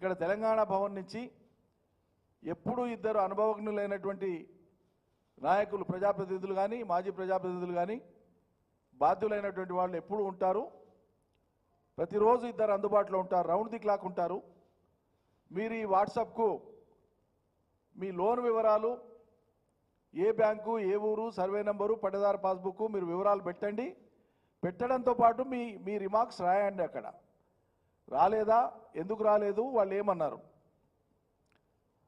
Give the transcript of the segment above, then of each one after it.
ఇక్కడ తెలంగాణ భవన్ నుంచి ఎప్పుడూ ఇద్దరు అనుభవజ్ఞులైనటువంటి నాయకులు ప్రజాప్రతినిధులు కానీ మాజీ ప్రజాప్రతినిధులు కానీ బాధ్యులైనటువంటి వాళ్ళు ఎప్పుడు ఉంటారు. ప్రతిరోజు ఇద్దరు అందుబాటులో ఉంటారు రౌండ్ ది క్లాక్ ఉంటారు. మీరు ఈ వాట్సాప్కు మీ లోన్ వివరాలు ఏ బ్యాంకు ఏ ఊరు సర్వే నెంబరు పట్టదారు పాస్బుక్ మీరు వివరాలు పెట్టండి. పెట్టడంతో పాటు మీ మీ రిమార్క్స్ రాయండి అక్కడ. రాలేదా? ఎందుకు రాలేదు? వాళ్ళు ఏమన్నారు?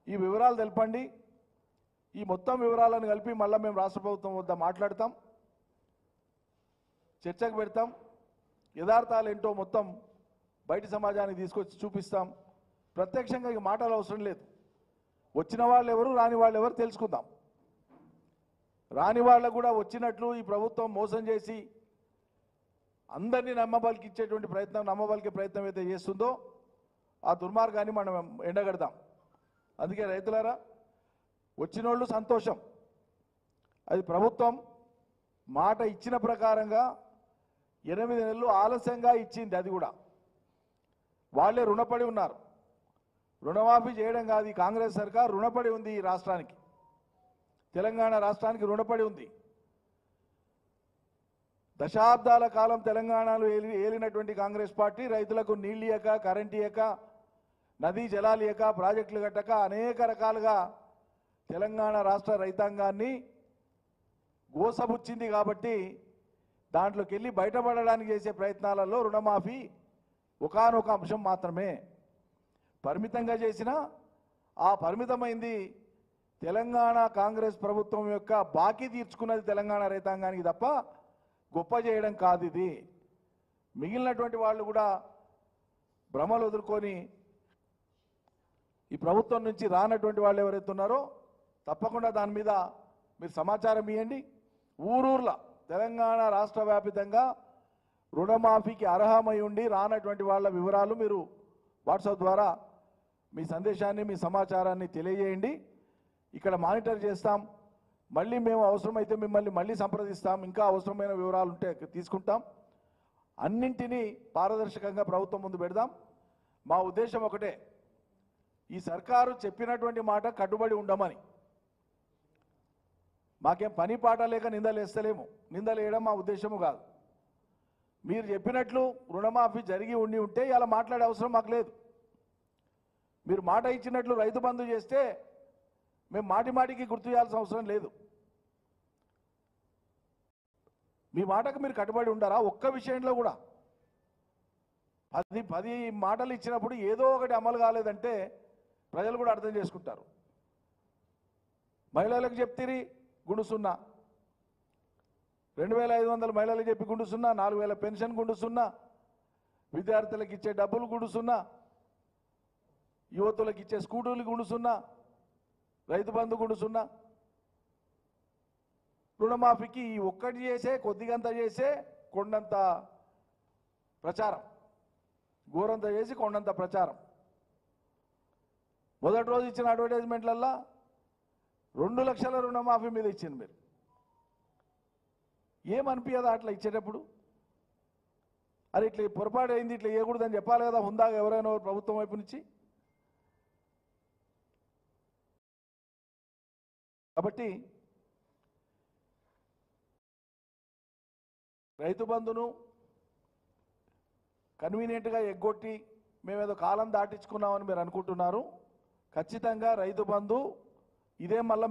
ఈ వివరాలు తెలపండి. ఈ మొత్తం వివరాలను కలిపి మళ్ళీ మేము రాష్ట్ర ప్రభుత్వం వద్ద మాట్లాడతాం. చర్చకు పెడతాం. యథార్థాలు ఏంటో మొత్తం బయట సమాజానికి తీసుకొచ్చి చూపిస్తాం. ప్రత్యక్షంగా ఇక మాటలు అవసరం లేదు. వచ్చిన వాళ్ళు ఎవరు రాని వాళ్ళు ఎవరు తెలుసుకుందాం. రాని వాళ్ళకు కూడా వచ్చినట్లు ఈ ప్రభుత్వం మోసం చేసి అందరినీ నమ్మబలికి ఇచ్చేటువంటి ప్రయత్నం నమ్మబలికే ప్రయత్నం అయితే చేస్తుందో ఆ దుర్మార్గాన్ని మనం ఎండగడదాం. అందుకే రైతులారా వచ్చినోళ్ళు సంతోషం. అది ప్రభుత్వం మాట ఇచ్చిన ప్రకారంగా ఎనిమిది నెలలు ఆలస్యంగా ఇచ్చింది అది కూడా. వాళ్ళే రుణపడి ఉన్నారు. రుణమాఫీ చేయడం కాదు కాంగ్రెస్ సర్కార్ రుణపడి ఉంది ఈ రాష్ట్రానికి. తెలంగాణ రాష్ట్రానికి రుణపడి ఉంది. దశాబ్దాల కాలం తెలంగాణలో ఏలి ఏలినటువంటి కాంగ్రెస్ పార్టీ రైతులకు నీళ్ళు ఇయ్యక కరెంట్ ఇయ్యక నదీ జలాలు ఇయ్యక ప్రాజెక్టులు కట్టక అనేక రకాలుగా తెలంగాణ రాష్ట్ర రైతాంగాన్ని గోసబుచ్చింది కాబట్టి దాంట్లోకి వెళ్ళి బయటపడడానికి చేసే ప్రయత్నాలలో రుణమాఫీ ఒకానొక అంశం మాత్రమే. పరిమితంగా చేసిన ఆ పరిమితమైంది తెలంగాణ కాంగ్రెస్ ప్రభుత్వం యొక్క బాకీ తీర్చుకున్నది తెలంగాణ రైతాంగానికి తప్ప గొప్ప చేయడం కాదు ఇది. మిగిలినటువంటి వాళ్ళు కూడా భ్రమలు వదులుకొని ఈ ప్రభుత్వం నుంచి రానటువంటి వాళ్ళు ఎవరైతే ఉన్నారో తప్పకుండా దాని మీద మీరు సమాచారం ఇవ్వండి ఊరూర్ల తెలంగాణ రాష్ట్ర వ్యాపితంగా రుణమాఫీకి అర్హమై ఉండి రానటువంటి వాళ్ళ వివరాలు మీరు వాట్సాప్ ద్వారా మీ సందేశాన్ని మీ సమాచారాన్ని తెలియజేయండి. ఇక్కడ మానిటర్ చేస్తాం. మళ్ళీ మేము అవసరమైతే మిమ్మల్ని మళ్ళీ సంప్రదిస్తాం. ఇంకా అవసరమైన వివరాలు ఉంటే తీసుకుంటాం. అన్నింటినీ పారదర్శకంగా ప్రభుత్వం ముందు పెడదాం. మా ఉద్దేశం ఒకటే. ఈ సర్కారు చెప్పినటువంటి మాట కట్టుబడి ఉండమని. మాకేం పని పాట లేక నిందలేస్తలేము నిందలేయడం మా ఉద్దేశము కాదు. మీరు చెప్పినట్లు రుణమాఫీ జరిగి ఉండి ఉంటే ఇలా మాట్లాడే అవసరం మాకు లేదు. మీరు మాట ఇచ్చినట్లు రైతు బంధు చేస్తే మేము మాటి మాటికి గుర్తు చేయాల్సిన అవసరం లేదు. మీ మాటకు మీరు కట్టుబడి ఉండారా? ఒక్క విషయంలో కూడా. పది పది మాటలు ఇచ్చినప్పుడు ఏదో ఒకటి అమలు కాలేదంటే ప్రజలు కూడా అర్థం చేసుకుంటారు. మహిళలకు చెప్తిరి గుండు సున్నా. రెండు వేల ఐదు వందల మహిళలకు చెప్పి గుండు సున్నా నాలుగు వేల పెన్షన్ గుండు సున్నా. విద్యార్థులకు ఇచ్చే డబ్బులు గుండు సున్నా. యువతులకు ఇచ్చే స్కూటర్లు గుండు సున్నా. రైతు బంధు గుడు సున్నా. రుణమాఫీకి ఈ ఒక్కటి చేసే కొద్దిగంత చేసే కొండంత ప్రచారం. ఘోరంత చేసి కొండంత ప్రచారం. మొదటి రోజు ఇచ్చిన అడ్వర్టైజ్మెంట్లల్లా రెండు లక్షల రుణమాఫీ మీద ఇచ్చింది మీరు. ఏమనిపించదా అట్లా ఇచ్చేటప్పుడు? అరే ఇట్లా పొరపాటు అయింది ఇట్లా చేయకూడదని చెప్పాలి కదా హుందాగా ఎవరైనా ప్రభుత్వం వైపు నుంచి. కాబట్టి రైతు బంధును కన్వీనియంట్గా ఎగ్గొట్టి మేమేదో కాలం దాటించుకున్నామని మీరు అనుకుంటున్నారు. ఖచ్చితంగా రైతు బంధు ఇదే మళ్ళీ